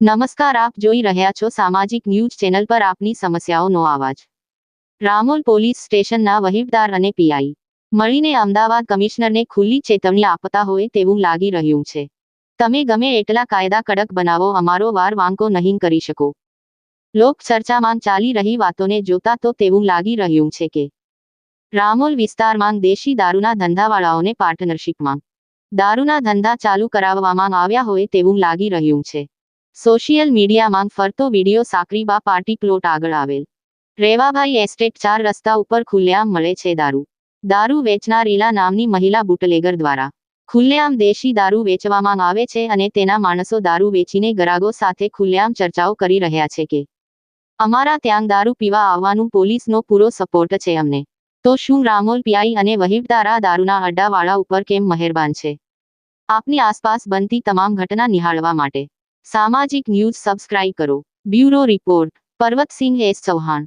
નમસ્કાર, આપ જોઈ રહ્યા છો સામાજિક ન્યૂઝ ચેનલ પર આપની સમસ્યાઓનો અવાજ રામોલ પોલીસ સ્ટેશનના વહીવદાર અને પીઆઈ. મળીને અમદાવાદ કમિશનરને ખુલ્લી ચેતવણી આપતા હોય તેવું લાગી રહ્યું છે. તમે ગમે એટલા કાયદા કડક બનાવો, અમારો વાર વાંકો નહીં કરી શકો. લોક ચર્ચામાં ચાલી રહી વાતોને જોતા તો તેવું લાગી રહ્યું છે કે રામોલ વિસ્તારમાં દેશી દારૂના ધંધાવાળાઓને પાર્ટનરશિપમાં. દારૂના ધંધા ચાલુ કરાવવામાં આવ્યા હોય તેવું લાગી રહ્યું છે. સોશિયલ મીડિયામાં ફરતો વીડિયો સાકરીબા પાર્ટી પ્લોટ આગળ આવેલ. રેવાભાઈ એસ્ટેટ ચાર રસ્તા ઉપર ખુલ્લેઆમ મળે છે દારૂ. દારૂ વેચનાર ઈલા નામની મહિલા બુટલેગર દ્વારા. ખુલ્લેઆમ દેશી દારૂ વેચવામાં આવે છે અને તેના માણસો દારૂ વેચીને ગરાગો સાથે ખુલ્લેઆમ ચર્ચાઓ કરી રહ્યા છે કે, અમારા ત્યાં દારૂ પીવા આવવાનું પોલીસનો પૂરો સપોર્ટ છે અમને. તો શું રામોલ પીઆઈ અને વહીવટદાર દારૂના અડ્ડાવાળા ઉપર કેમ મહેરબાન છે? આપની આસપાસ બનતી તમામ ઘટના નિહાળવા માટે. સામાજિક ન્યૂઝ સબસ્ક્રાઇબ કરો. Bureau report Parvatsinh S Chauhan.